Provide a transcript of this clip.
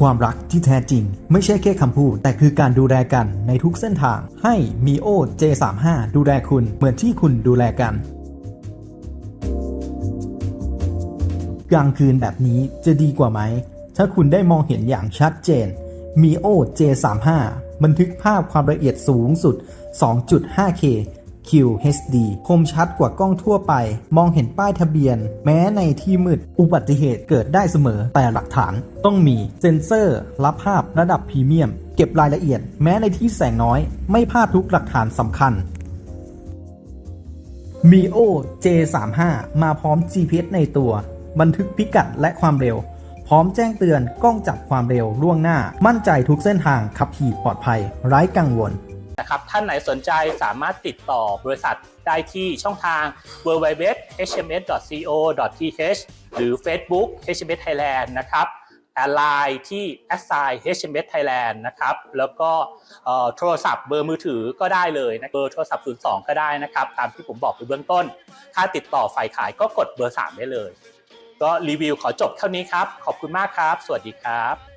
ความรักที่แท้จริง ไม่ใช่แค่คำพูด แต่คือการดูแลกันในทุกเส้นทาง ให้ Mio J35 ดูแลคุณเหมือนที่คุณดูแลกัน กลางคืนแบบนี้จะดีกว่าไหม ถ้าคุณได้มองเห็นอย่างชัดเจน Mio J35 บันทึกภาพความละเอียดสูงสุด 2.5K QHD คมชัดกว่ากล้องทั่วไป มองเห็นป้ายทะเบียน แม้ในที่มืด อุบัติเหตุเกิดได้เสมอ แต่หลักฐานต้องมีเซ็นเซอร์ รับภาพระดับพรีเมียม เก็บรายละเอียด แม้ในที่แสงน้อย ไม่พลาดทุกหลักฐานสำคัญ Mio J35 มาพร้อม GPS ในตัว บันทึกพิกัดและความเร็ว พร้อมแจ้งเตือนกล้องจับความเร็วล่วงหน้า มั่นใจทุกเส้นทางขับขี่ปลอดภัย ไร้กังวล นะครับท่านไหนสนใจสามารถติดต่อบริษัทได้ที่ช่องทาง www.hms.co.th หรือ Facebook HMS Thailand นะครับแอดไลน์ที่ assign HMS Thailand นะครับ แล้วก็โทรศัพท์เบอร์มือถือก็ได้เลยนะเบอร์โทรศัพท์ 02 ก็ได้นะครับ ตามที่ผมบอกไปเบื้องต้น ถ้าติดต่อฝ่ายขายก็กดเบอร์ 3 ได้เลย ก็รีวิวขอจบเท่านี้ครับ ขอบคุณมากครับ สวัสดีครับ